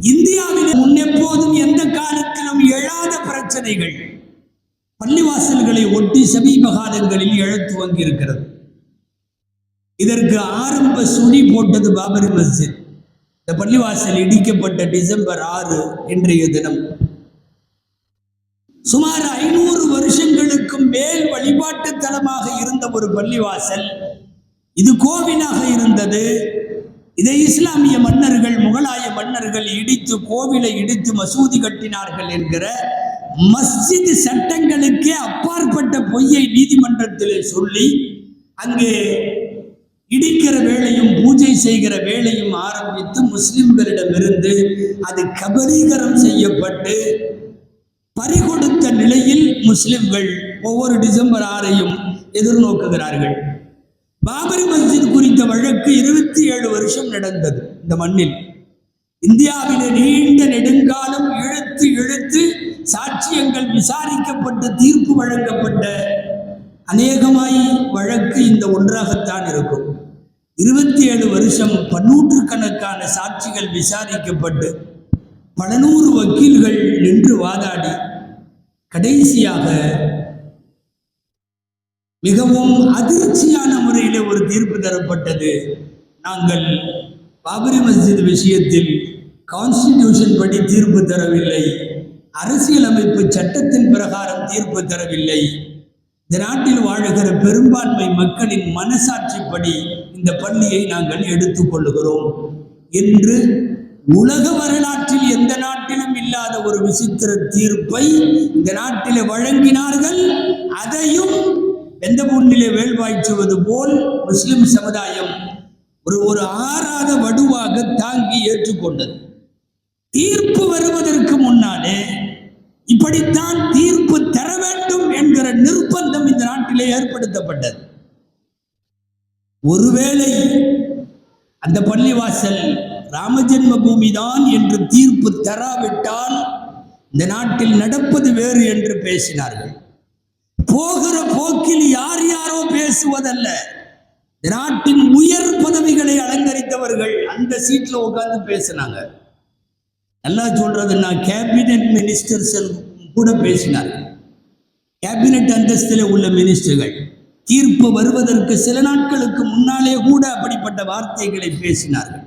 இந்தியாவில் முன்னெப்போதும் எந்த காலத்திலும் எழாத பிரச்சனைகள் பள்ளிவாசல்களை ஒட்டி சமீப காலங்களில் எழத் துவங்கி இருக்கிறது இதற்கு ஆரம்ப சுழி போட்டது பாபரி மஸ்ஜித். இந்த பள்ளிவாசல் இடிக்கப்பட்ட டிசம்பர் ஆறு இன்றைய தினம். சுமார் ஐநூறு வருஷங்களுக்கும் மேல் வழிபாட்டு தலமாக இருந்த ஒரு பள்ளிவாசல் இது கோவிலாக இருந்தது. இதை இஸ்லாமிய மன்னர்கள் முகலாய மன்னர்கள் இடித்து கோவிலை இடித்து மசூதி கட்டினார்கள் என்கிற மஸ்ஜித் சட்டங்களுக்கே அப்பாற்பட்ட பொய்யை நீதிமன்றத்தில் சொல்லி அங்கே இடிக்கிற வேளையும் பூஜை செய்கிற வேலையும் ஆரம்பித்து முஸ்லிம்களிடமிருந்து அது கபலீகரம் செய்யப்பட்டு பறிகொடுத்த நிலையில் முஸ்லிம்கள் ஒவ்வொரு டிசம்பர் ஆறையும் எதிர்நோக்குகிறார்கள். பாபரி குறித்த வழக்கு இருபத்தி ஏழு வருஷம் நடந்தது இந்த மண்ணில். இந்தியாவிலே நீண்ட நெடுங்காலம் இழுத்து இழுத்து சாட்சியங்கள் விசாரிக்கப்பட்டு தீர்ப்பு வழங்கப்பட்ட அநேகமாய் வழக்கு இந்த ஒன்றாகத்தான் இருக்கும். இருபத்தி ஏழு வருஷம் பன்னூற்றுக்கணக்கான சாட்சிகள் விசாரிக்கப்பட்டு பல நூறு வக்கீல்கள் நின்று வாதாடி கடைசியாக மிகவும் அதிர்ச்சியான முறையில் ஒரு தீர்ப்பு தரப்பட்டது. நாங்கள் பாபரி மஸ்ஜித் விஷயத்தில் கான்ஸ்டிடியூஷன் படி தீர்ப்பு தரவில்லை. அரசியலமைப்பு சட்டத்தின் பிரகாரம் தீர்ப்பு தரவில்லை. இந்த நாட்டில் வாழுகிற பெரும்பான்மை மக்களின் மனசாட்சிப்படி இந்த பள்ளியை நாங்கள் எடுத்துக்கொள்ளுகிறோம் என்று உலக வரலாற்றில் எந்த நாட்டிலும் இல்லாத ஒரு விசித்திர தீர்ப்பை இந்த நாட்டில் வழங்கினார்கள். அதையும் எந்த முன்னிலே வேள்வாய்ச்சுவது போல் முஸ்லிம் சமுதாயம் ஒரு ஒரு ஆறாத வடுவாக தாங்கி ஏற்றுக்கொண்டது. தீர்ப்பு வருவதற்கு முன்னாலே இப்படித்தான் தீர்ப்பு தர வேண்டும் என்கிற நிர்பந்தம் இந்த நாட்டிலே ஏற்படுத்தப்பட்டது. ஒருவேளை அந்த பள்ளிவாசல் ராமஜென்ம பூமி தான் என்று தீர்ப்பு தராவிட்டால் இந்த நாட்டில் நடப்பது வேறு என்று பேசினார்கள். போகிற போக்கில் யார் யாரோ பேசுவதல்ல. நாட்டின் உயர் பதவிகளை அலங்கரித்தவர்கள் அந்த சீட்ல உட்கார்ந்து பேசினாங்க. நல்லா சொல்றதுன்னா கேபினெட் மினிஸ்டர்ஸ் கூட பேசினார்கள். கேபினெட் அந்தஸ்தில் உள்ள மினிஸ்டர்கள். தீர்ப்பு வருவதற்கு சில நாட்களுக்கு முன்னாலே கூட அப்படிப்பட்ட வார்த்தைகளை பேசினார்கள்.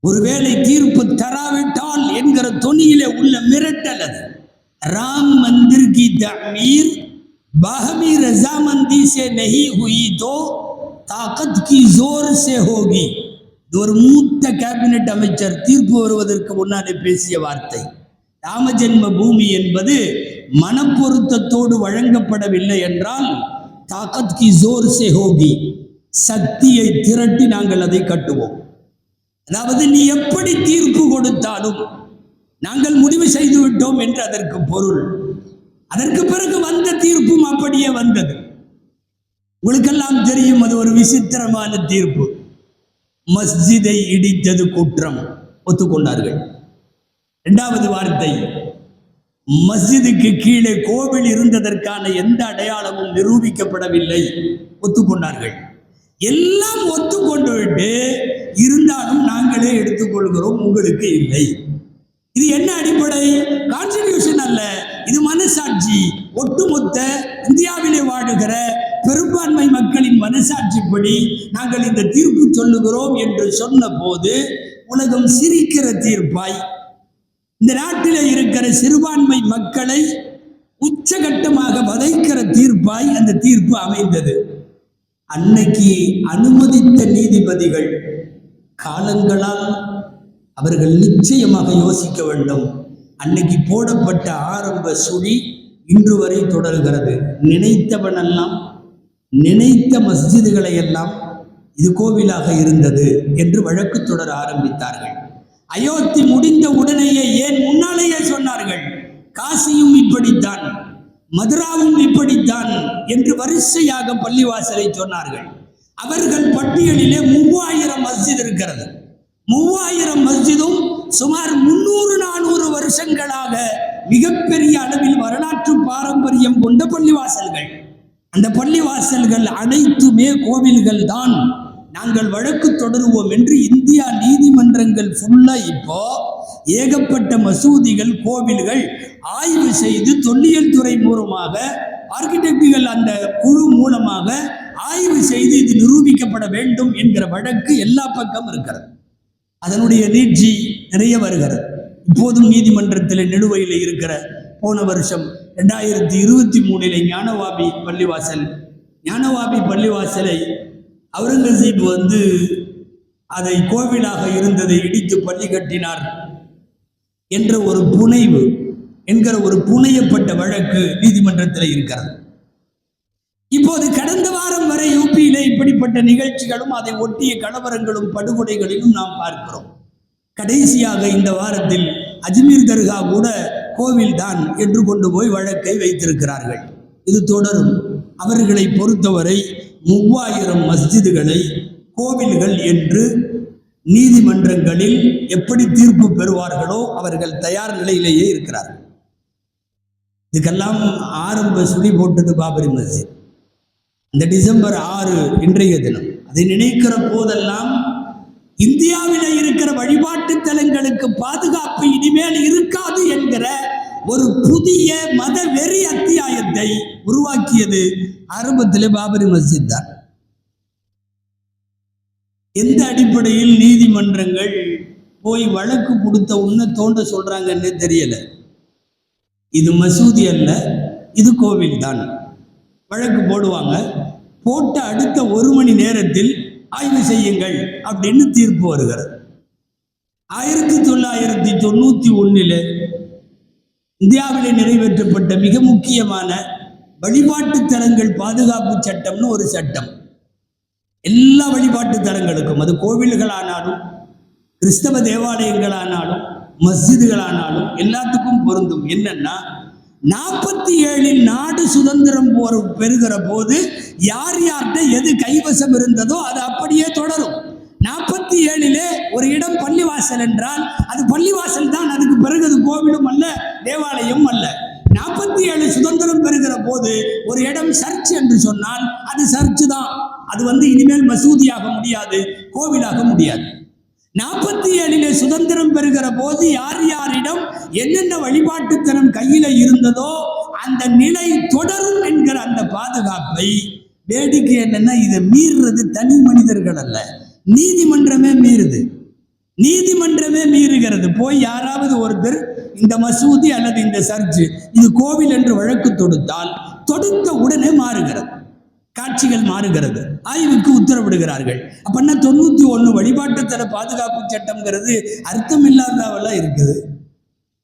ஒருவேளை தீர்ப்பு தராவிட்டால் என்கிற தொனியிலே உள்ள மிரட்டல் அது. राम मंदिर की तमीर बाहमी रजामंदी से नहीं हुई तो ताकत की जोर से होगी இது ஒரு மூத்த கேபினெட் அமைச்சர் தீர்ப்பு வருவதற்கு முன்னாலே பேசிய வார்த்தை ராமஜென்ம பூமி என்பது மனப்பொருத்தத்தோடு வழங்கப்படவில்லை என்றால் தாக்கத் கி ஜோர் சே ஹோகி சக்தியை திரட்டி நாங்கள் அதை கட்டுவோம் அதாவது நீ எப்படி தீர்ப்பு கொடுத்தாலும் நாங்கள் முடிவு செய்து விட்டோம் என்று அதற்கு பொருள். அதற்கு பிறகு வந்த தீர்ப்பும் அப்படியே வந்தது. உங்களுக்கெல்லாம் தெரியும் அது ஒரு விசித்திரமான தீர்ப்பு. மஸ்ஜிதை இடித்தது குற்றம். ஒத்துக்கொண்டார்கள். இரண்டாவது வார்த்தை மஸ்ஜிதுக்கு கீழே கோவில் இருந்ததற்கான எந்த அடையாளமும் நிரூபிக்கப்படவில்லை. ஒத்துக்கொண்டார்கள். எல்லாம் ஒத்துக்கொண்டு விட்டு இருந்தாலும் நாங்களே எடுத்துக்கொள்கிறோம் உங்களுக்கு இல்லை. இது என்ன அடிப்படை? கான்ஸ்டிடியூஷன் அல்ல. இது மனசாட்சி. ஒட்டுமொத்த இந்தியாவிலே வாழுகிற பெரும்பான்மை மக்களின் மனசாட்சிப்படி நாங்கள் இந்த தீர்ப்பு சொல்லுகிறோம் என்று சொன்ன போது உலகம் சிரிக்கிற தீர்ப்பாய். இந்த நாட்டிலே இருக்கிற சிறுபான்மை மக்களை உச்சகட்டமாக வதைக்கிற தீர்ப்பாய் அந்த தீர்ப்பு அமைந்தது. அன்னைக்கு அனுமதித்த நீதிபதிகள் காலங்களால் அவர்கள் நிச்சயமாக யோசிக்க வேண்டும். அன்னைக்கு போடப்பட்ட ஆரம்ப சுழி இன்று வரை தொடர்கிறது. நினைத்தவனெல்லாம் நினைத்த மஸ்ஜிதுகளை எல்லாம் இது கோவிலாக இருந்தது என்று வழக்கு தொடர ஆரம்பித்தார்கள். அயோத்தி முடிந்த உடனேயே ஏன் முன்னாலேயே சொன்னார்கள் காசியும் இப்படித்தான் மதுராவும் இப்படித்தான் என்று வரிசையாக பள்ளிவாசலை சொன்னார்கள். அவர்கள் பட்டியலிலே மூவாயிரம் மஸ்ஜித் இருக்கிறது. மூவாயிரம் மஸ்ஜிதும் சுமார் முன்னூறு நானூறு வருஷங்களாக மிகப்பெரிய அளவில் வரலாற்று பாரம்பரியம் கொண்ட பள்ளிவாசல்கள். அந்த பள்ளிவாசல்கள் அனைத்துமே கோவில்கள் தான். நாங்கள் வழக்கு தொடருவோம் என்று இந்தியா நீதிமன்றங்கள் ஃபுல்லா இப்போ ஏகப்பட்ட மசூதிகள் கோவில்கள் ஆய்வு செய்து தொல்லியல் துறை மூலமாக ஆர்கிடெக்டுகள் அந்த குழு மூலமாக ஆய்வு செய்து இது நிரூபிக்கப்பட வேண்டும் என்கிற வழக்கு எல்லா பக்கம் இருக்கிறது. அதனுடைய நீட்சி நிறைய வருகிறது. இப்போதும் நீதிமன்றத்தில் நிலுவையில் இருக்கிற போன வருஷம் ரெண்டாயிரத்தி இருபத்தி மூணில் ஞானவாபி பள்ளிவாசல் ஞானவாபி பள்ளிவாசலை அவுரங்கசீப் வந்து அதை கோவிலாக இருந்ததை இடித்து பள்ளி கட்டினார் என்ற ஒரு புனைவு என்கிற ஒரு புனையப்பட்ட வழக்கு நீதிமன்றத்தில் இருக்கிறது. இப்போது கடந்த வாரம் வரை யூபியிலே இப்படிப்பட்ட நிகழ்ச்சிகளும் அதை ஒட்டிய கலவரங்களும் படுகொலைகளிலும் நாம் பார்க்கிறோம். கடைசியாக இந்த வாரத்தில் அஜ்மீர் தர்கா கூட கோவில் தான் என்று கொண்டு போய் வழக்கை வைத்திருக்கிறார்கள். இது தொடரும். அவர்களை பொறுத்தவரை மூவாயிரம் மஸ்ஜிதுகளை கோவில்கள் என்று நீதிமன்றங்களில் எப்படி தீர்ப்பு பெறுவார்களோ அவர்கள் தயார் நிலையிலேயே இருக்கிறார்கள். இதுக்கெல்லாம் ஆரம்ப சுழி போட்டது பாபரி மஸ்ஜித். இந்த டிசம்பர் ஆறு இன்றைய தினம். அதை நினைக்கிற போதெல்லாம் இந்தியாவில் இருக்கிற வழிபாட்டு தலங்களுக்கு பாதுகாப்பு இனிமேல் இருக்காது என்கிற ஒரு புதிய மத வெறி அத்தியாயத்தை உருவாக்கியது ஆரம்பத்திலே பாபரி மஸ்ஜித் தான். எந்த அடிப்படையில் நீதிமன்றங்கள் போய் வழக்கு கொடுத்த உன்ன தோண்ட சொல்றாங்கன்னு தெரியல. இது மசூதி அல்ல இது கோவில் தான். வழக்கு போடுவாங்க. போட்ட அடுத்த ஒரு மணி நேரத்தில் ஆய்வு செய்யுங்கள் அப்படின்னு தீர்ப்பு வருகிறது. ஆயிரத்தி தொள்ளாயிரத்தி தொண்ணூத்தி ஒன்றில் இந்தியாவில் நிறைவேற்றப்பட்ட மிக முக்கியமான வழிபாட்டு தலங்கள் பாதுகாப்பு சட்டம்னு ஒரு சட்டம். எல்லா வழிபாட்டு தலங்களுக்கும் அது கோவில்களானாலும் கிறிஸ்தவ தேவாலயங்களானாலும் மஸ்ஜிதுகளானாலும் எல்லாத்துக்கும் பொருந்தும். என்னன்னா நாற்பத்தி ஏழில் நாடு சுதந்திரம் போர் பெறுகிற போது யார் யார்கிட்ட எது கைவசம் இருந்ததோ அது அப்படியே தொடரும். நாற்பத்தி ஏழிலே ஒரு இடம் பள்ளிவாசல் என்றால் அது பள்ளிவாசல் தான் அதுக்கு பிறகு அது கோவிலும் அல்ல தேவாலயம் அல்ல. நாற்பத்தி ஏழு சுதந்திரம் பெறுகிற போது ஒரு இடம் சர்ச் என்று சொன்னால் அது சர்ச் தான். அது வந்து இனிமேல் மசூதியாக முடியாது கோவிலாக முடியாது. நாற்பத்தி ஏழிலே சுதந்திரம் பெறுகிற போது யார் யாரிடம் என்னென்ன வழிபாட்டுத்தனம் கையில இருந்ததோ அந்த நிலை தொடரும் என்கிற அந்த பாதுகாப்பை வேடிக்கை என்னன்னா இதை மீறுறது தனி மனிதர்கள் அல்ல. நீதிமன்றமே மீறுது. நீதிமன்றமே மீறுகிறது. போய் யாராவது ஒருத்தர் இந்த மசூதி அல்லது இந்த சர்ச்சு இது கோவில் என்று வழக்கு தொடுத்தால் தொடுத்த உடனே மாறுகிறது. காட்சிகள் மாறுகிறது. ஆய்வுக்கு உத்தரவிடுகிறார்கள். அப்பன்னா தொண்ணூத்தி ஒன்னு வழிபாட்டுத்தர பாதுகாப்பு சட்டம்ங்கிறது அர்த்தம் இல்லாதவெல்லாம் இருக்குது.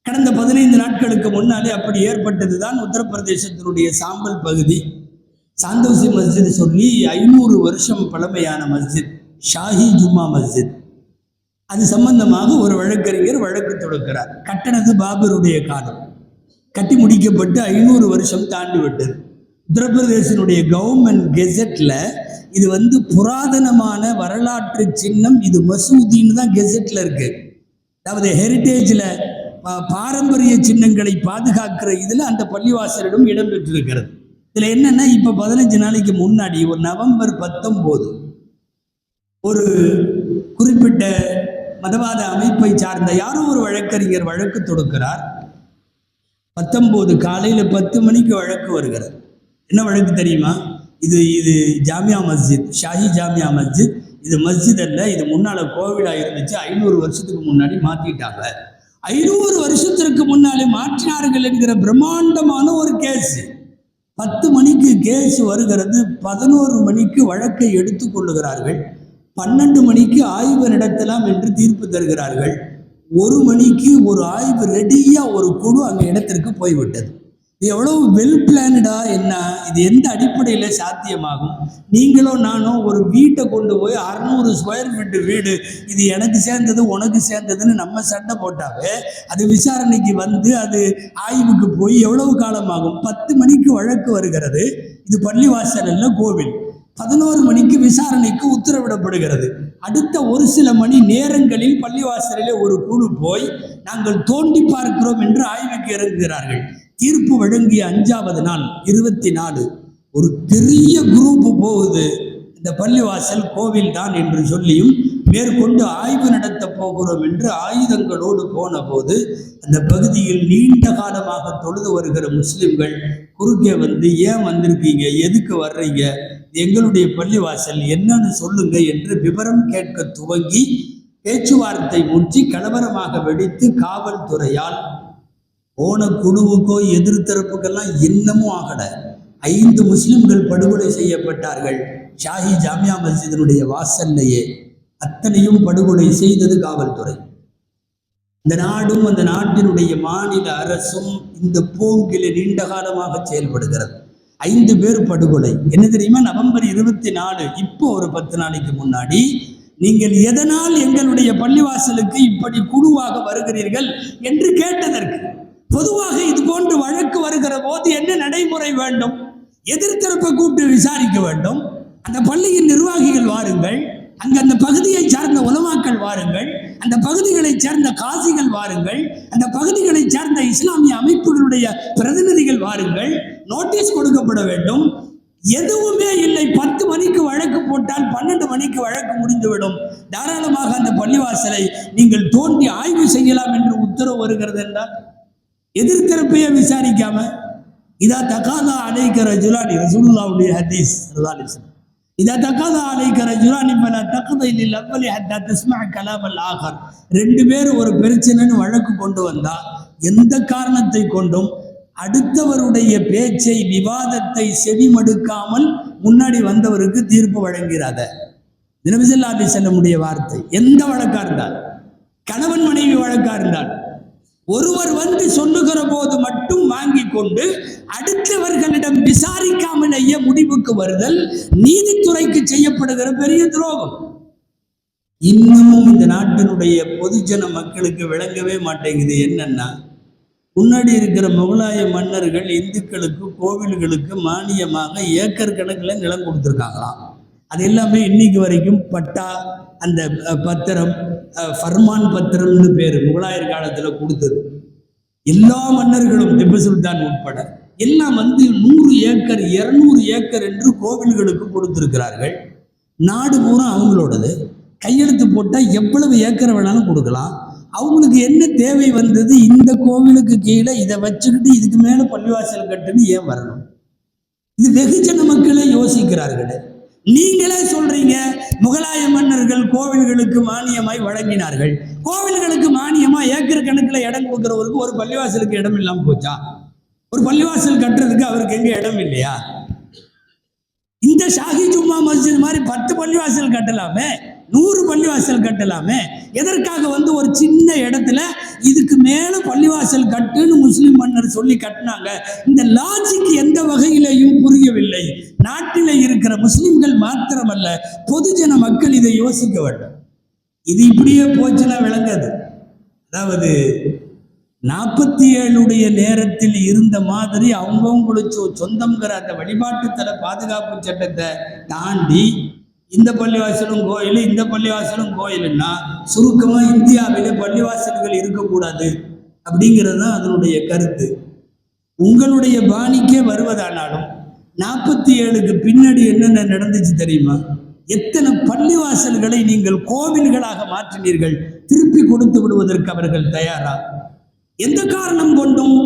கடந்த பதினைந்து நாட்களுக்கு முன்னாலே அப்படி ஏற்பட்டதுதான் உத்தரப்பிரதேசத்தினுடைய சாம்பல் பகுதி. சாந்தோசி மஸ்ஜித் சொல்லி ஐநூறு வருஷம் பழமையான மஸ்ஜித் ஷாஹி ஜும்மா மஸ்ஜித். அது சம்பந்தமாக ஒரு வழக்கறிஞர் வழக்கு தொடுக்கிறார். கட்டணது பாபருடைய காலம். கட்டி முடிக்கப்பட்டு ஐநூறு வருஷம் தாண்டி விட்டது உத்தரப்பிரதேசனுடைய கவர்மெண்ட் கெசட்ல இது வந்து புராதனமான வரலாற்று சின்னம். இது மசூதின்னு தான் கெசட்ல இருக்கு. அதாவது ஹெரிட்டேஜில் பாரம்பரிய சின்னங்களை பாதுகாக்கிற இதில் அந்த பள்ளிவாசலிடம் இடம்பெற்றிருக்கிறது. இதில் என்னென்னா இப்போ பதினஞ்சு நாளைக்கு முன்னாடி ஒரு நவம்பர் பத்தொம்போது ஒரு குறிப்பிட்ட மதவாத அமைப்பை சார்ந்த யாரோ ஒரு வழக்கறிஞர் வழக்கு தொடுக்கிறார். பத்தொம்போது காலையில் பத்து மணிக்கு வழக்கு வருகிறது. என்ன வழக்கு தெரியுமா? இது இது ஜாமியா மஸ்ஜித் ஷாஹி ஜாமியா மஸ்ஜித். இது மஸ்ஜித் அல்ல இது முன்னால கோவிலாக இருந்துச்சு ஐநூறு வருஷத்துக்கு முன்னாடி மாத்திட்டாங்க. ஐநூறு வருஷத்திற்கு முன்னாலே மாற்றினார்கள் என்கிற பிரம்மாண்டமான ஒரு கேஸ். பத்து மணிக்கு கேஸ் வருகிறது பதினோரு மணிக்கு வழக்கை எடுத்துக் கொள்ளுகிறார்கள். பன்னெண்டு மணிக்கு ஆய்வு நடத்தலாம் என்று தீர்ப்பு தருகிறார்கள். ஒரு மணிக்கு ஒரு ஆய்வு ரெடியா ஒரு குழு அந்த இடத்திற்கு போய்விட்டது. இது எவ்வளவு வெல் பிளான்டா என்ன? இது எந்த அடிப்படையில் சாத்தியமாகும்? நீங்களோ நானும் ஒரு வீட்டை கொண்டு போய் அறுநூறு ஸ்கொயர் ஃபீட்டு வீடு இது எனக்கு சேர்ந்தது உனக்கு சேர்ந்ததுன்னு நம்ம சண்டை போட்டாவே அது விசாரணைக்கு வந்து அது ஆய்வுக்கு போய் எவ்வளவு காலமாகும்? பத்து மணிக்கு வழக்கு வருகிறது. இது பள்ளிவாசல் அல்ல கோவில். பதினோரு மணிக்கு விசாரணைக்கு உத்தரவிடப்படுகிறது. அடுத்த ஒரு சில மணி நேரங்களில் பள்ளிவாசலிலே ஒரு குழு போய் நாங்கள் தோண்டி பார்க்கிறோம் என்று ஆய்வுக்கு இறங்குகிறார்கள். தீர்ப்பு வழங்கிய அஞ்சாவது நாள் இருபத்தி நாலு. ஒரு பெரிய குரூப் போகுது. இந்த பள்ளிவாசல் கோவில் தான் என்று சொல்லியும் மேற்கொண்டு ஆய்வு நடத்த போகிறோம் என்று ஆயுதங்களோடு போன போது அந்த பகுதியில் நீண்ட காலமாக தொழுது வருகிற முஸ்லிம்கள் குறுக்கே வந்து ஏன் வந்திருக்கீங்க? எதுக்கு வர்றீங்க? எங்களுடைய பள்ளிவாசல் என்னன்னு சொல்லுங்க என்று விவரம் கேட்க துவங்கி பேச்சுவார்த்தை முற்றி கலவரமாக வெடித்து காவல்துறையால் போன குழுவுக்கோ எதிர்த்தரப்புக்கெல்லாம் இன்னமும் ஆகல. ஐந்து முஸ்லிம்கள் படுகொலை செய்யப்பட்டார்கள். ஷாஹி ஜாமியா மஸ்ஜிதினுடைய வாசல்லையே அத்தனையும் படுகொலை செய்தது காவல்துறை. இந்த நாடும் அந்த நாட்டினுடைய மாநில அரசும் இந்த போங்கில நீண்ட காலமாக செயல்படுகிறது. ஐந்து பேர் படுகொலை. என்ன தெரியுமா? நவம்பர் இருபத்தி நாலு இப்போ ஒரு பத்து நாளைக்கு முன்னாடி நீங்கள் எதனால் எங்களுடைய பள்ளிவாசலுக்கு இப்படி குழுவாக வருகிறீர்கள் என்று கேட்டதற்கு பொதுவாக இது போன்று வழக்கு வருகிற போது என்ன நடைமுறை வேண்டும்? எதிர்த்தரப்பை கூப்பிட்டு விசாரிக்க வேண்டும். அந்த பள்ளியின் நிர்வாகிகள் வாருங்கள். அங்க அந்த பகுதியை சார்ந்த உலமாக்கள் வாருங்கள். அந்த பகுதிகளைச் சேர்ந்த காசிகள் வாருங்கள். அந்த பகுதிகளைச் சேர்ந்த இஸ்லாமிய அமைப்புகளுடைய பிரதிநிதிகள் வாருங்கள். நோட்டீஸ் கொடுக்கப்பட வேண்டும். எதுவுமே இல்லை. பத்து மணிக்கு வழக்கு போட்டால் பன்னெண்டு மணிக்கு வழக்கு முடிந்துவிடும். தாராளமாக அந்த பள்ளிவாசலை நீங்கள் தோண்டி ஆய்வு செய்யலாம் என்று உத்தரவு வருகிறது என்றால் எதிர்த்தரப்பையே விசாரிக்காம? இதா தகாதா அலைக்கிற ஜுலானி ரசூல்லாவுடைய ஹதீஸ் ஸல்லல்லாஹு இதா தகாதா அலைக்கிற ஜுலானி பல தக்கதை இல் அவ்வளி ஹத்தா தஸ்மா கலாமல் ஆகார். ரெண்டு பேர் ஒரு பிரச்சனைன்னு வழக்கு கொண்டு வந்தா எந்த காரணத்தை கொண்டும் அடுத்தவருடைய பேச்சை விவாதத்தை செவிமடுக்காமல் முன்னாடி வந்தவருக்கு தீர்ப்பு வழங்கிறாத. தினபிசல்லா அலி செல்லமுடைய வார்த்தை எந்த வழக்கா இருந்தால் கணவன் மனைவி வழக்கா இருந்தால் ஒருவர் வந்து சொல்லுகிற போது மட்டும் வாங்கி கொண்டு அடுத்தவர்களிடம் விசாரிக்காமலேயே முடிவுக்கு வருதல் நீதித்துறைக்கு செய்யப்படுகிற பெரிய துரோகம். இன்னமும் இந்த நாட்டினுடைய பொதுஜன மக்களுக்கு விளங்கவே மாட்டேங்குது. என்னன்னா முன்னாடி இருக்கிற முகலாய மன்னர்கள் இந்துக்களுக்கு கோவில்களுக்கு மானியமாக ஏக்கர் கணக்கில் நிலம் கொடுத்துருக்காங்களாம். அது எல்லாமே இன்னைக்கு வரைக்கும் பட்டா அந்த பத்திரம் ஃபர்மான் பத்திரம்னு பேர் முகலாயர் காலத்தில் கொடுத்தது. எல்லா மன்னர்களும் திப்பு சுல்தான் உட்பட எல்லாம் வந்து நூறு ஏக்கர் இரநூறு ஏக்கர் என்று கோவில்களுக்கு கொடுத்துருக்கிறார்கள். நாடு பூரா அவங்களோடது. கையெழுத்து போட்டால் எவ்வளவு ஏக்கர் வேணாலும் கொடுக்கலாம். அவங்களுக்கு என்ன தேவை வந்தது? இந்த கோவிலுக்கு கீழே இதை வச்சுக்கிட்டு இதுக்கு மேலே பள்ளிவாசல் கட்டுன்னு ஏன் வரணும்? இது வெகுஜன மக்களே யோசிக்கிறார்களே. நீங்களே சொல்றீங்க முகலாய மன்னர்கள் கோவில்களுக்கு மானியமாய் வழங்கினார்கள். கோவில்களுக்கு மானியமா ஏக்கர் கணக்கில் இடம் கொடுக்குறவருக்கு ஒரு பள்ளிவாசலுக்கு இடம் இல்லாம போச்சா? ஒரு பள்ளிவாசல் கட்டுறதுக்கு அவருக்கு எங்க இடம் இல்லையா? இந்த ஷாஹி ஜும்மா மஸ்ஜித் மாதிரி பத்து பள்ளிவாசல் கட்டலாமே? நூறு பள்ளிவாசல் கட்டலாமே? எதற்காக வந்து ஒரு சின்ன இடத்துல இதுக்கு மேல பள்ளிவாசல் கட்டுன்னு முஸ்லிம் மன்னர் சொல்லி கட்டினாங்க? இந்த லாஜிக் எந்த வகையிலையும் புரியவில்லை. நாட்டில் இருக்கிற முஸ்லிம்கள் மாத்திரமல்ல பொதுஜன மக்கள் இதை யோசிக்க வேண்டும். இது இப்படியே போச்சுன்னா விளங்காது. அதாவது நாற்பத்தி ஏழுடைய நேரத்தில் இருந்த மாதிரி அவங்கவுங்களுக்கு சொந்தம்ங்கிற அந்த வழிபாட்டுத்தல பாதுகாப்பு சட்டத்தை தாண்டி இந்த பள்ளிவாசலும் கோயில் இந்த பள்ளிவாசலும் கோயிலுன்னா சுருக்கமாக இந்தியாவிலே பள்ளிவாசல்கள் இருக்கக்கூடாது அப்படிங்கிறது தான் அதனுடைய கருத்து. உங்களுடைய பாணிக்கே வருவதானாலும் நாற்பத்தி ஏழுக்கு பின்னாடி என்னென்ன நடந்துச்சு தெரியுமா? எத்தனை பள்ளிவாசல்களை நீங்கள் கோவில்களாக மாற்றினீர்கள் திருப்பி கொடுத்து விடுவதற்கு அவர்கள் தயாரா? எந்த காரணம் கொண்டும்?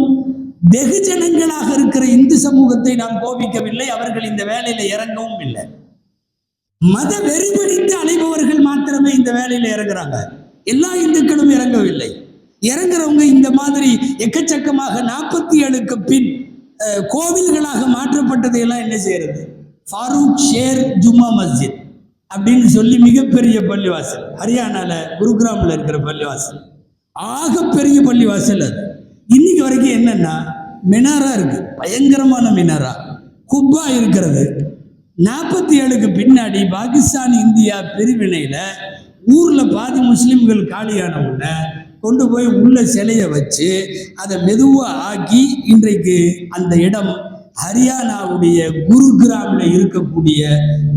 வெகுஜனங்களாக இருக்கிற இந்து சமூகத்தை நாம் கோபிக்கவில்லை அவர்கள் இந்த வேலையில இறங்கவும் இல்லை. மத வெறிபிடித்து அலைபவர்கள் மாத்திரமே இந்த வேலையில இறங்குறாங்க. எல்லா இந்துக்களும் இறங்கவில்லை. இறங்குறவங்க இந்த மாதிரி எக்கச்சக்கமாக நாற்பத்தி ஏழுக்கு பின் கோவில்களாக மாற்றப்பட்டதை எல்லாம் என்ன செய்யறது? ஃபாரூக் ஷேர் ஜும்மா மஸ்ஜித் அப்படின்னு சொல்லி மிகப்பெரிய பள்ளிவாசல் ஹரியானால குருகிராமில் இருக்கிற பள்ளிவாசல். பெரிய பள்ளிவாசல் அது. இன்னைக்கு வரைக்கும் என்னன்னா மினாரா இருக்கு. பயங்கரமான மினாரா. குப்பா இருக்கிறது. நாற்பத்தி ஏழுக்கு பின்னாடி பாகிஸ்தான் இந்தியா பிரிவினையில் ஊரில் பாதி முஸ்லீம்கள் காலியான உடனே கொண்டு போய் உள்ள சிலையை வச்சு அதை மெதுவாக ஆக்கி இன்றைக்கு அந்த இடம் ஹரியானாவுடைய குருகிராமில் இருக்கக்கூடிய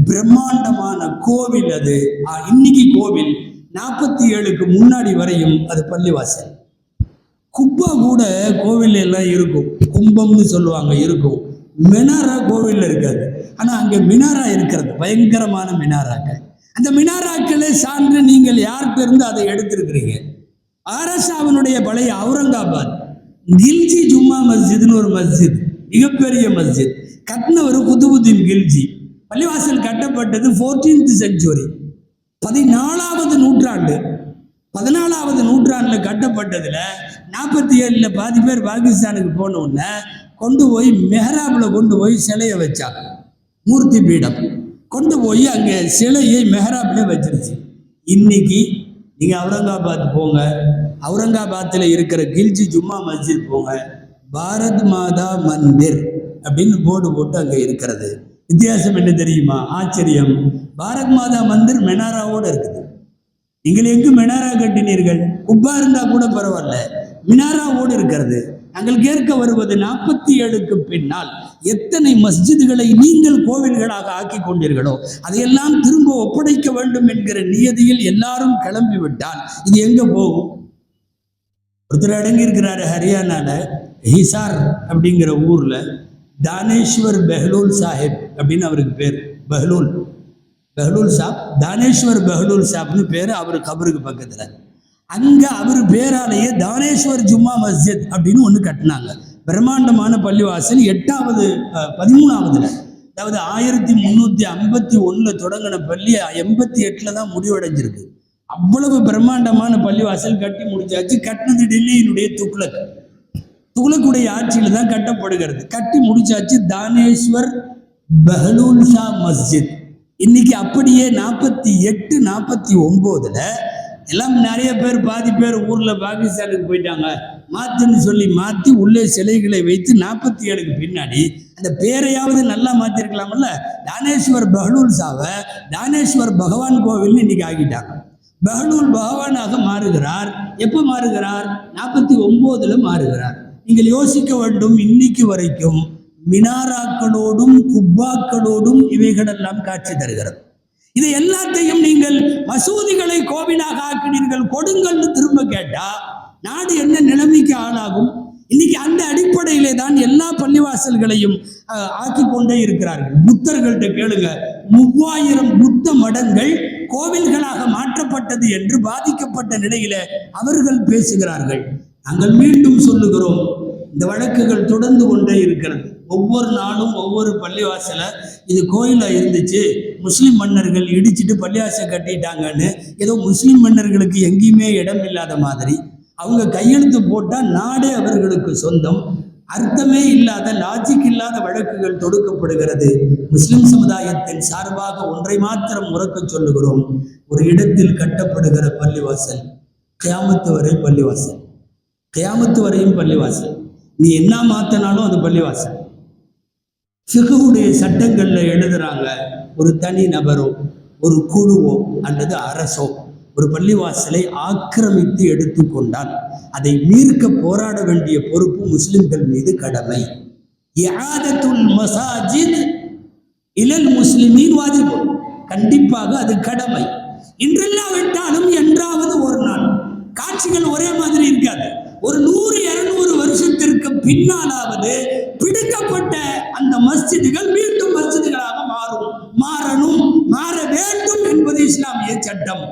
பிரம்மாண்டமான கோவில் அது. இன்னைக்கு கோவில் நாற்பத்தி ஏழுக்கு முன்னாடி வரையும் அது பள்ளிவாசல். குப்பா கூட கோவில் எல்லாம் இருக்கும். கும்பம்னு சொல்லுவாங்க இருக்கும். மெனாரா கோவிலில் இருக்காது. ஆனால் அங்கே மினாரா இருக்கிறது. பயங்கரமான மினாராக்கள். அந்த மினாராக்களை சான்று நீங்கள் யார்கிட்ட இருந்து அதை எடுத்திருக்கிறீங்க? ஆரசாவினுடைய பழைய அவுரங்காபாத். கில்ஜி ஜும்மா மஸ்ஜித்னு ஒரு மஸ்ஜித். மிகப்பெரிய மஸ்ஜித். கட்டினவர் குதுபுதீன் கில்ஜி. பள்ளிவாசல் கட்டப்பட்டது ஃபோர்டீன்த் செஞ்சுரி பதினாலாவது நூற்றாண்டு. பதினாலாவது நூற்றாண்டில் கட்டப்பட்டதில் நாற்பத்தி ஏழில் பாதி பேர் பாகிஸ்தானுக்கு போன உடனே கொண்டு போய் மெஹராபில் கொண்டு போய் சிலையை வச்சாங்க. மூர்த்தி பீடம். கொண்டு போய் அங்கே சிலையை மெஹராப்ல வச்சிருச்சு. இன்னைக்கு நீங்கள் அவுரங்காபாத் போங்க. அவுரங்காபாத்தில் இருக்கிற கில்ஜி ஜும்மா மஸ்ஜித் போங்க. பாரத் மாதா மந்திர் அப்படின்னு போர்டு போட்டு அங்கே இருக்கிறது. வித்தியாசம் என்ன தெரியுமா? ஆச்சரியம். பாரத் மாதா மந்திர் மெனாராவோடு இருக்குது. நீங்கள் எங்கு மெனாரா கட்டினீர்கள்? குப்பா இருந்தால் கூட பரவாயில்ல. மினாராவோடு இருக்கிறது. நாங்கள் கேட்க வருவது நாற்பத்தி ஏழுக்கு பின்னால் எத்தனை மஸ்ஜிதுகளை நீங்கள் கோவில்களாக ஆக்கி கொண்டீர்களோ அதையெல்லாம் திரும்ப ஒப்படைக்க வேண்டும் என்கிற நியதியில் எல்லாரும் கிளம்பி விட்டால் இது எங்க போகும்? ஒருத்தர் அடங்கி இருக்கிறாரு ஹரியானால ஹிசார் அப்படிங்கிற ஊர்ல தானேஸ்வர் பெஹ்லூல் சாஹிப் அப்படின்னு அவருக்கு பேர் பெஹ்லூல். பெஹ்லூல் சாப் தானேஸ்வர் பெஹ்லூல் சாப்னு பேர் அவர் கபருக்கு பக்கத்துல. அங்க அவர் பேராலேயே தானேஸ்வர் ஜும்மா மஸ்ஜித் அப்படின்னு ஒன்று கட்டினாங்க. பிரம்மாண்டமான பள்ளிவாசல் எட்டாவது பதிமூணாவதுல. அதாவது ஆயிரத்தி முந்நூற்றி ஐம்பத்தி ஒன்றில் தொடங்கின பள்ளி எண்பத்தி எட்டில் தான் முடிவடைஞ்சிருக்கு. அவ்வளவு பிரம்மாண்டமான பள்ளிவாசல் கட்டி முடிச்சாச்சு. கட்டினது டெல்லியினுடைய துக்ளக். துக்ளக்குடைய ஆட்சியில் தான் கட்டப்படுகிறது. கட்டி முடிச்சாச்சு தானேஸ்வர் பஹலூல் ஷா மஸ்ஜித். இன்னைக்கு அப்படியே நாற்பத்தி எட்டு நாற்பத்தி ஒம்போதுல எல்லாம் நிறைய பேர் பாதி பேர் ஊர்ல பாகிஸ்தானுக்கு போயிட்டாங்க. மாத்துன்னு சொல்லி மாத்தி உள்ளே சிலைகளை வைத்து நாற்பத்தி ஏழுக்கு பின்னாடி அந்த பேரையாவது நல்லா மாற்றிருக்கலாம்ல தானேஸ்வர் பஹலூல் சாவை தானேஸ்வர் பகவான் கோவில்னு இன்னைக்கு ஆகிட்டாங்க பஹலூல் பகவானாக மாறுகிறார். எப்போ மாறுகிறார்? நாற்பத்தி ஒம்போதில் மாறுகிறார். நீங்கள் யோசிக்க வேண்டும் இன்னைக்கு வரைக்கும் மினாராக்களோடும் குப்பாக்களோடும் இவைகளெல்லாம் காட்சி தருகிறது. இது எல்லாத்தையும் நீங்கள் மசூதிகளை கோவிலாக ஆக்கினீர்கள் கொடுங்கள்னு திரும்ப கேட்டா நாடு என்ன நிலைமைக்கு ஆளாகும்? இன்னைக்கு அந்த அடிப்படையிலே தான் எல்லா பள்ளிவாசல்களையும் ஆக்கி கொண்டே இருக்கிறார்கள். புத்தர்கள்ட்ட கேளுங்க. மூவாயிரம் புத்த மடங்கள் கோவில்களாக மாற்றப்பட்டது என்று பாதிக்கப்பட்ட நிலையில அவர்கள் பேசுகிறார்கள். நாங்கள் மீண்டும் சொல்லுகிறோம். இந்த வழக்குகள் தொடர்ந்து கொண்டே இருக்கிறது. ஒவ்வொரு நாளும் ஒவ்வொரு பள்ளிவாசலை இது கோயிலா இருந்துச்சு. முஸ்லிம் மன்னர்கள் இடிச்சிட்டு பள்ளிவாசல் கட்டிட்டாங்கன்னு ஏதோ முஸ்லிம் மன்னர்களுக்கு எங்கேயுமே இடம் இல்லாத மாதிரி அவங்க கையெழுத்து போட்டால் நாடே அவர்களுக்கு சொந்தம். அர்த்தமே இல்லாத லாஜிக் இல்லாத வழக்குகள் தொடுக்கப்படுகிறது. முஸ்லிம் சமுதாயத்தின் சார்பாக ஒன்றை மாத்திரம் உறக்க சொல்லுகிறோம். ஒரு இடத்தில் கட்டப்படுகிற பள்ளிவாசல் கியாமத்து வரை பள்ளிவாசல். கியாமத்து வரையும் பள்ளிவாசல். நீ என்ன மாத்தினாலும் அது பள்ளிவாசல். ஃபிகுவுடைய சட்டங்களில் எழுதுறாங்க ஒரு தனி நபரோ ஒரு குழுவோ அல்லது அரசோ. ஒரு பள்ளிவாசலை ஆக்கிரமித்து எடுத்துக்கொண்டால் அதை மீட்க போராட வேண்டிய பொறுப்பு முஸ்லிம்கள் மீது கடமை. மசாஜித் இளல் முஸ்லிமின் வாஜிபு. கண்டிப்பாக அது கடமை. இன்றெல்லாவிட்டாலும் என்றாவது ஒரு நாள். காட்சிகள் ஒரே மாதிரி இருக்காது. ஒரு நூறு இருநூறு வருஷத்திற்கு பின்னாலாவது பிடிக்கப்பட்ட அந்த மஸ்ஜிதுகள் மீண்டும் மஸ்ஜிதுகளாக மாறும். மாறணும் மாற வேண்டும் என்பது இஸ்லாமிய சட்டம்.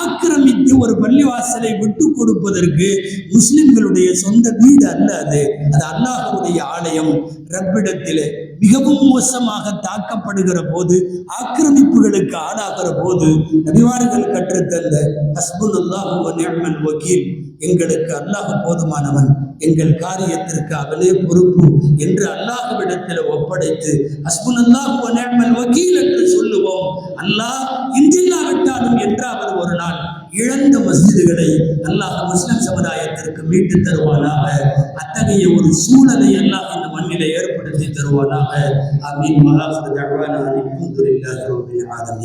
ஆக்கிரமித்து ஒரு பள்ளிவாசலை விட்டு கொடுப்பதற்கு முஸ்லிம்களுடைய சொந்த வீடு அல்ல அது. அது அல்லாஹ்வுடைய ஆலயம். ரப்பிடத்திலே மிகவும் மோசமாக தாக்கப்படுகிற போது ஆக்கிரமிப்புகளுக்கு ஆளாகிற போது நபிவார்கள் கற்றுத்தந்த ஹஸ்புல்லாஹு வக்கீல் எங்களுக்கு அல்லாஹ் போதுமானவன். எங்கள் காரியத்திற்கு அவனே பொறுப்பு என்று அல்லாஹ்விடத்தில் ஒப்படைத்து அஸ்முன் வ வக்கீல் என்று சொல்லுவோம். அல்லாஹ் இன்றில்லாவிட்டாலும் என்றாவது ஒரு நாள் இழந்த மஸ்ஜிதுகளை அல்லாஹ் முஸ்லிம் சமுதாயத்திற்கு மீட்டு தருவானாக. அத்தகைய ஒரு சூழலை அல்லாஹ் இந்த மண்ணில ஏற்படுத்தி தருவானாக. அமீன் மகாஃபர்